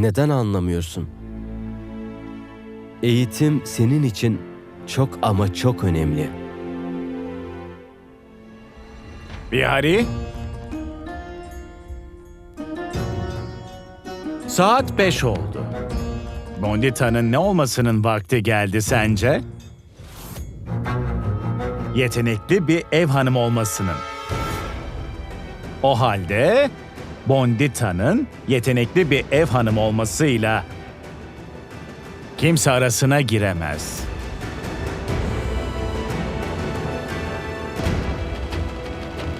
Neden anlamıyorsun? Eğitim senin için çok ama çok önemli. Bihari? Saat beş oldu. Bondita'nın ne olmasının vakti geldi sence? Yetenekli bir ev hanımı olmasının. O halde Bondita'nın yetenekli bir ev hanımı olmasıyla kimse arasına giremez.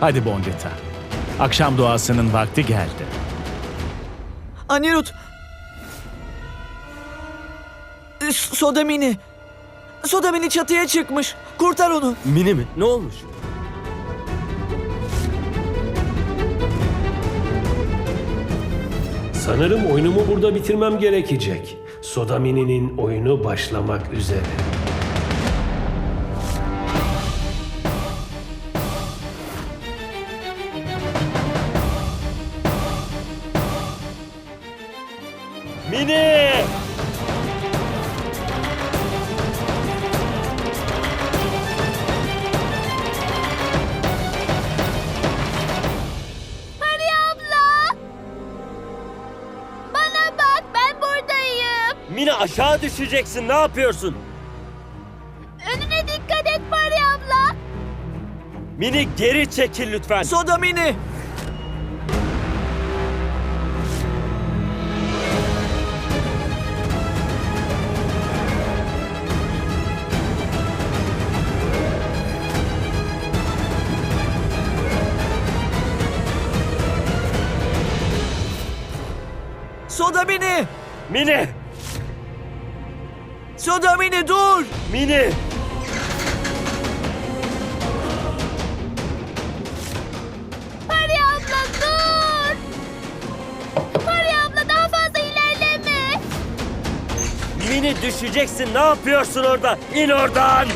Hadi Bondita. Akşam duasının vakti geldi. Anirut! Sodamini! Sodamini çatıya çıkmış. Kurtar onu. Mini mi? Ne olmuş? Sanırım oyunumu burada bitirmem gerekecek. Sodamini'nin oyunu başlamak üzere. Mini! Düşeceksin. Ne yapıyorsun? Önüne dikkat et Pari abla. Mini geri çekil lütfen. Sodamini! Sodamini! Mini! Sodamini dur! Mini! Pari abla dur. Pari abla daha fazla ilerleme. Mini düşeceksin. Ne yapıyorsun orada? İn oradan!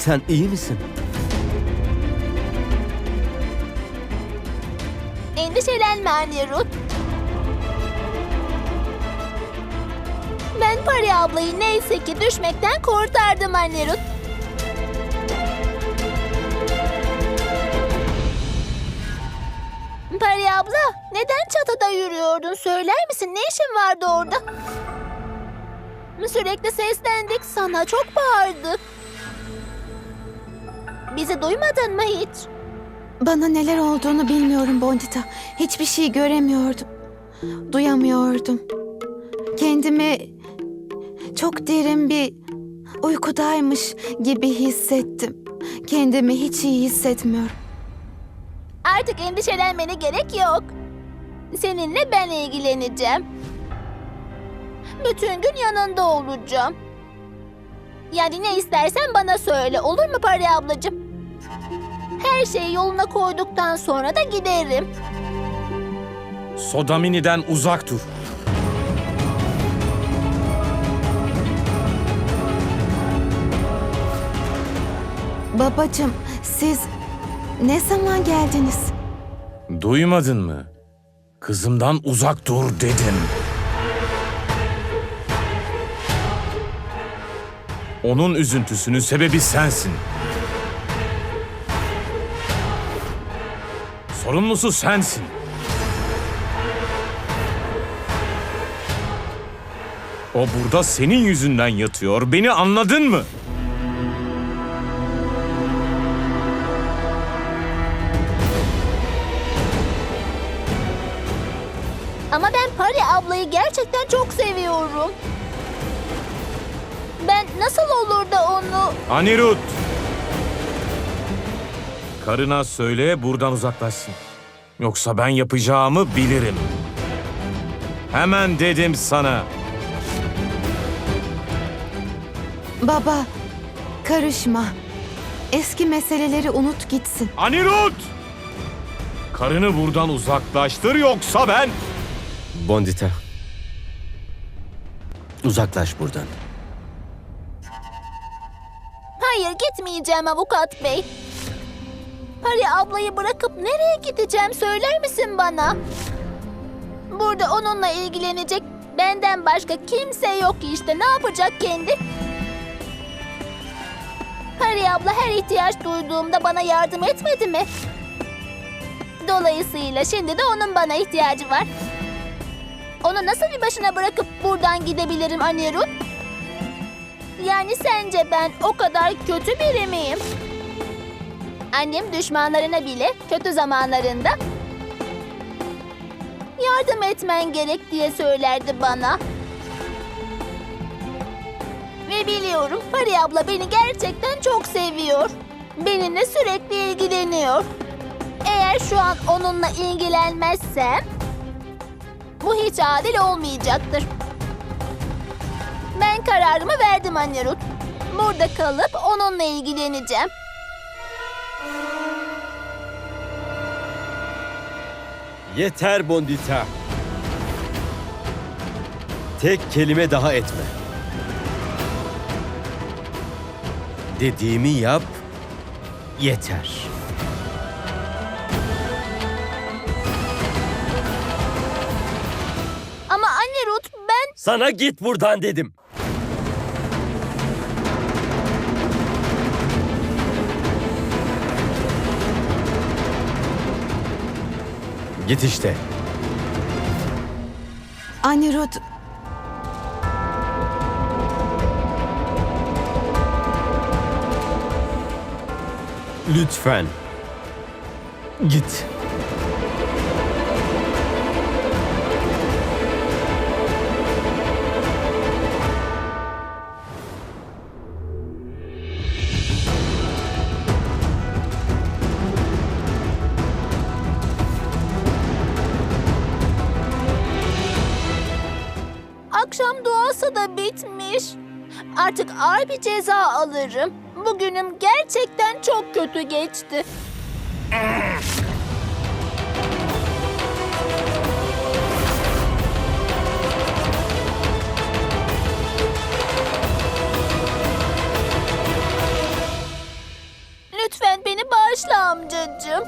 Sen iyi misin? Endişelenme anne Ruth. Ben Pari ablayı neyse ki düşmekten kurtardım anne Ruth. Pari abla, neden çatıda yürüyordun? Söyler misin? Ne işin vardı orada? Sürekli seslendik sana. Çok bağırdık. Bizi duymadın mı hiç? Bana neler olduğunu bilmiyorum Bondita. Hiçbir şey göremiyordum. Duyamıyordum. Kendimi çok derin bir uykudaymış gibi hissettim. Kendimi hiç iyi hissetmiyorum. Artık endişelenmene gerek yok. Seninle ben ilgileneceğim. Bütün gün yanında olacağım. Yani ne istersen bana söyle olur mu Pari ablacığım? Her şeyi yoluna koyduktan sonra da giderim. Sodamini'den uzak dur. Babacım siz ne zaman geldiniz? Duymadın mı? Kızımdan uzak dur dedim. Onun üzüntüsünün sebebi sensin. Sorumlusu sensin. O burada senin yüzünden yatıyor. Beni anladın mı? Ama ben Pari ablayı gerçekten çok seviyorum. Nasıl olur da onu... Anirut! Karına söyle buradan uzaklaşsın. Yoksa ben yapacağımı bilirim. Hemen dedim sana. Baba karışma. Eski meseleleri unut gitsin. Anirut! Karını buradan uzaklaştır yoksa ben... Bondita. Uzaklaş buradan. Hayır gitmeyeceğim avukat bey. Pari ablayı bırakıp nereye gideceğim söyler misin bana? Burada onunla ilgilenecek benden başka kimse yok işte. Ne yapacak kendi? Pari abla her ihtiyaç duyduğumda bana yardım etmedi mi? Dolayısıyla şimdi de onun bana ihtiyacı var. Onu nasıl bir başına bırakıp buradan gidebilirim Anirud? Yani sence ben o kadar kötü biri miyim? Annem düşmanlarına bile kötü zamanlarında yardım etmen gerek diye söylerdi bana. Ve biliyorum Pari abla beni gerçekten çok seviyor. Benimle sürekli ilgileniyor. Eğer şu an onunla ilgilenmezsem bu hiç adil olmayacaktır. Kararımı verdim anne Ruth. Burada kalıp onunla ilgileneceğim. Yeter Bondita. Tek kelime daha etme. Dediğimi yap. Yeter. Ama anne Ruth ben... Sana git buradan dedim. Git işte. Anirud Lütfen. Git. Akşam Artık ağır bir ceza alırım. Bugünüm gerçekten çok kötü geçti. Lütfen beni bağışla amcacığım.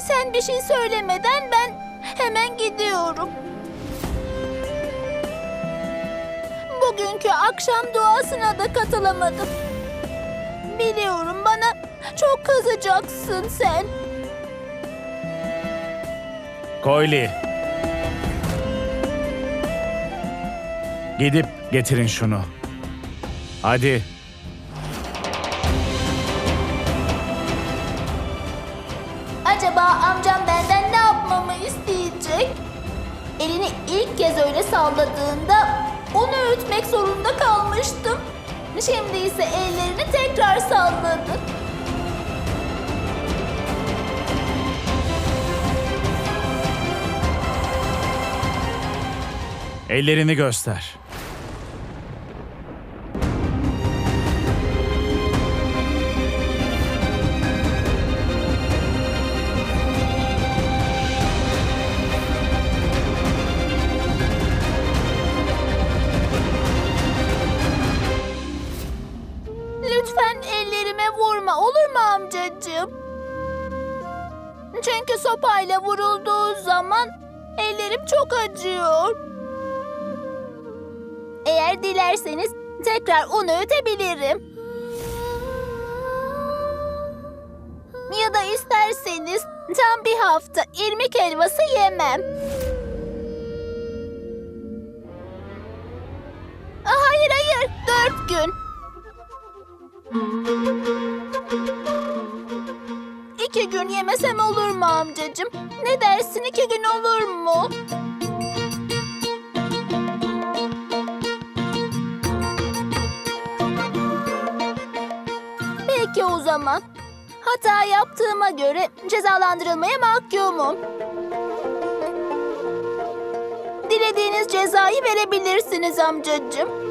Sen bir şey söylemeden ben hemen gidiyorum. O günkü akşam duasına da katılamadım. Biliyorum bana çok kızacaksın sen. Koyli. Gidip getirin şunu. Hadi. Şimdi ise ellerini tekrar salladı. Ellerini göster. Acıyor. Eğer dilerseniz tekrar un öğütebilirim. Ya da isterseniz tam bir hafta irmik helvası yemem. Hayır hayır dört gün. İki gün yemesem olur mu amcacığım? Ne dersin iki gün olur mu? Zaman. Hata yaptığıma göre cezalandırılmaya mahkumum. Dilediğiniz cezayı verebilirsiniz amcacığım.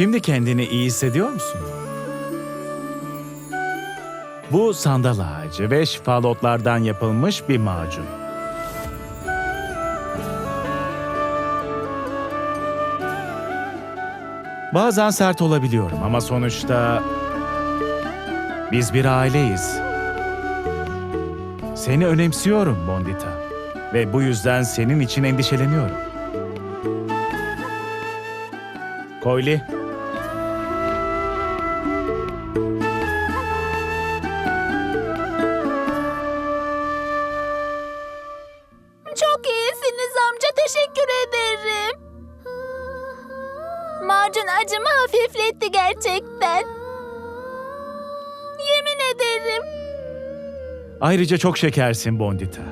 Şimdi kendini iyi hissediyor musun? Bu sandal ağacı ve şifalotlardan yapılmış bir macun. Bazen sert olabiliyorum ama sonuçta biz bir aileyiz. Seni önemsiyorum Bondita ve bu yüzden senin için endişeleniyorum. Koyli, Ayrıca çok şekersin Bondita.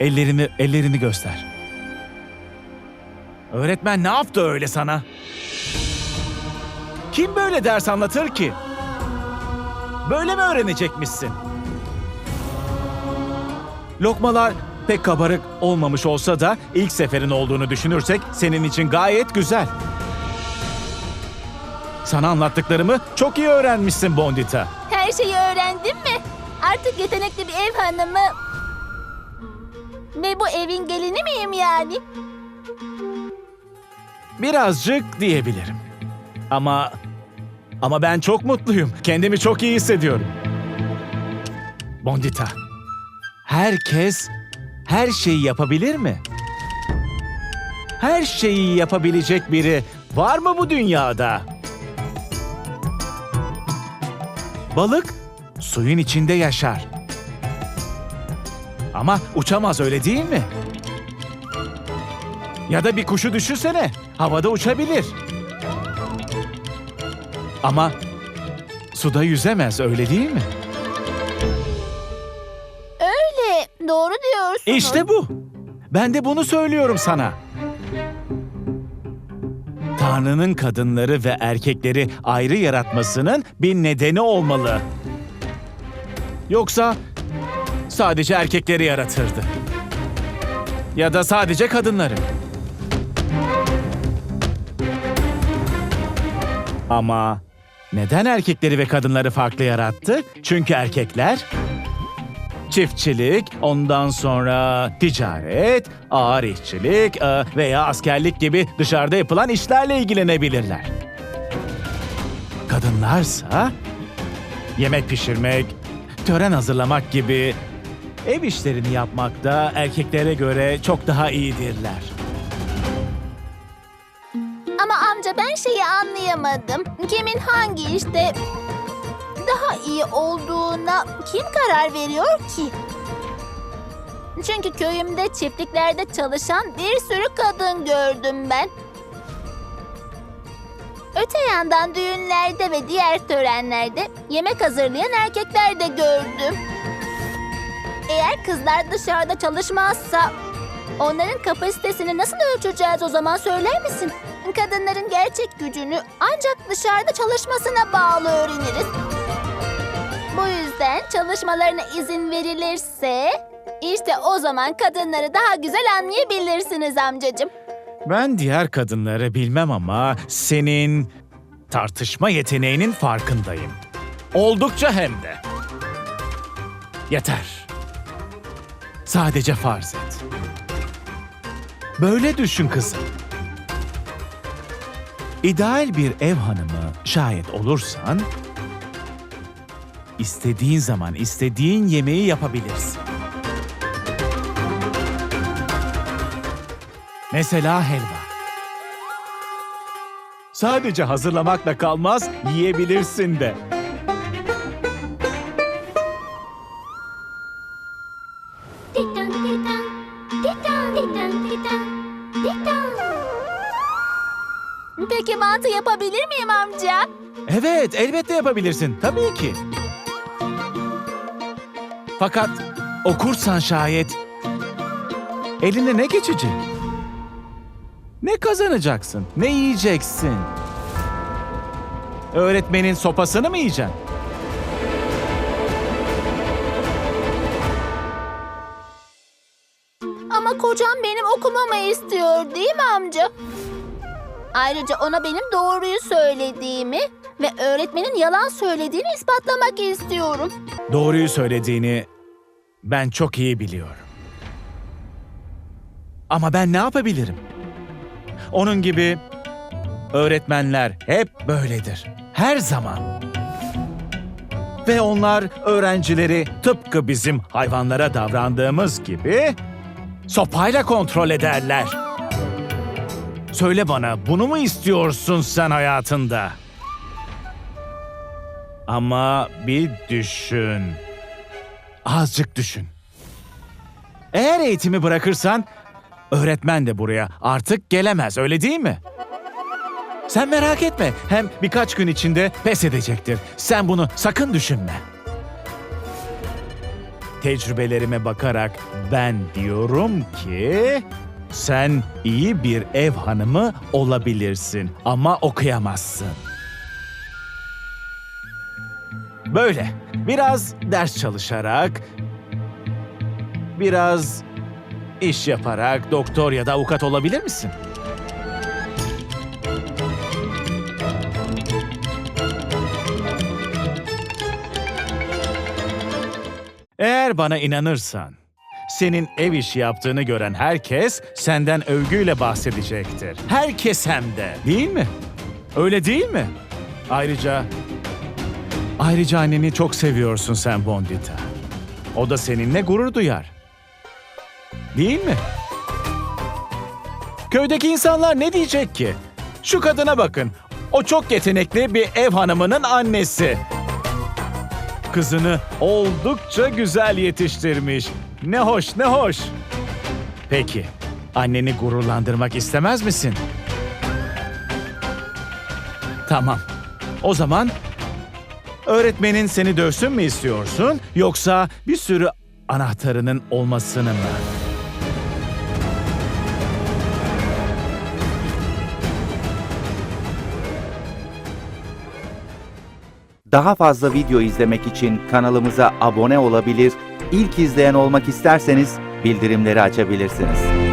Ellerini, ellerini göster. Öğretmen ne yaptı öyle sana? Kim böyle ders anlatır ki? Böyle mi öğrenecekmişsin? Lokmalar pek kabarık olmamış olsa da ilk seferin olduğunu düşünürsek senin için gayet güzel. Sana anlattıklarımı çok iyi öğrenmişsin Bondita. Her şeyi öğrendim mi? Artık yetenekli bir ev hanımı ve bu evin gelini miyim yani? Birazcık diyebilirim. Ama ama ben çok mutluyum. Kendimi çok iyi hissediyorum. Bondita. Herkes her şeyi yapabilir mi? Her şeyi yapabilecek biri var mı bu dünyada? Balık suyun içinde yaşar. Ama uçamaz öyle değil mi? Ya da bir kuşu düşünsene. Havada uçabilir. Ama suda yüzemez öyle değil mi? Öyle. Doğru diyorsunuz. İşte bu. Ben de bunu söylüyorum sana. Tanrı'nın kadınları ve erkekleri ayrı yaratmasının bir nedeni olmalı. Yoksa sadece erkekleri yaratırdı. Ya da sadece kadınları. Ama neden erkekleri ve kadınları farklı yarattı? Çünkü erkekler çiftçilik, ondan sonra ticaret, ağır işçilik e, veya askerlik gibi dışarıda yapılan işlerle ilgilenebilirler. Kadınlarsa yemek pişirmek, tören hazırlamak gibi ev işlerini yapmakta erkeklere göre çok daha iyidirler. Ama amca ben şeyi anlayamadım. Kimin hangi işte daha iyi olduğuna kim karar veriyor ki? Çünkü köyümde çiftliklerde çalışan bir sürü kadın gördüm ben. Öte yandan düğünlerde ve diğer törenlerde yemek hazırlayan erkekler de gördüm. Eğer kızlar dışarıda çalışmazsa onların kapasitesini nasıl ölçeceğiz o zaman söyler misin? Kadınların gerçek gücünü ancak dışarıda çalışmasına bağlı öğreniriz. Bu yüzden çalışmalarına izin verilirse işte o zaman kadınları daha güzel anlayabilirsiniz amcacığım. Ben diğer kadınları bilmem ama senin tartışma yeteneğinin farkındayım. Oldukça hem de. Yeter. Sadece farz et. Böyle düşün kızım. İdeal bir ev hanımı şayet olursan, istediğin zaman istediğin yemeği yapabilirsin. Mesela helva. Sadece hazırlamakla kalmaz, yiyebilirsin de. Peki mantı yapabilir miyim amca? Evet, elbette yapabilirsin. Tabii ki. Fakat okursan şayet eline ne geçecek? Ne kazanacaksın? Ne yiyeceksin? Öğretmenin sopasını mı yiyeceksin? Ama kocam benim okumamı istiyor değil mi amca? Ayrıca ona benim doğruyu söylediğimi ve öğretmenin yalan söylediğini ispatlamak istiyorum. Doğruyu söylediğini ben çok iyi biliyorum. Ama ben ne yapabilirim? Onun gibi öğretmenler hep böyledir. Her zaman. Ve onlar öğrencileri tıpkı bizim hayvanlara davrandığımız gibi sopayla kontrol ederler. Söyle bana bunu mu istiyorsun sen hayatında? Ama bir düşün. Azıcık düşün. Eğer eğitimi bırakırsan öğretmen de buraya artık gelemez öyle değil mi? Sen merak etme. Hem birkaç gün içinde pes edecektir. Sen bunu sakın düşünme. Tecrübelerime bakarak ben diyorum ki sen iyi bir ev hanımı olabilirsin ama okuyamazsın. Böyle biraz ders çalışarak, biraz iş yaparak doktor ya da avukat olabilir misin? Eğer bana inanırsan, senin ev işi yaptığını gören herkes senden övgüyle bahsedecektir. Herkes hem de, değil mi? Öyle değil mi? Ayrıca Ayrıca anneni çok seviyorsun sen Bondita. O da seninle gurur duyar. Değil mi? Köydeki insanlar ne diyecek ki? Şu kadına bakın. O çok yetenekli bir ev hanımının annesi. Kızını oldukça güzel yetiştirmiş. Ne hoş, ne hoş. Peki, anneni gururlandırmak istemez misin? Tamam. O zaman Öğretmenin seni dövsün mü istiyorsun yoksa bir sürü anahtarının olmasını mı? Daha fazla video izlemek için kanalımıza abone olabilir, ilk izleyen olmak isterseniz bildirimleri açabilirsiniz.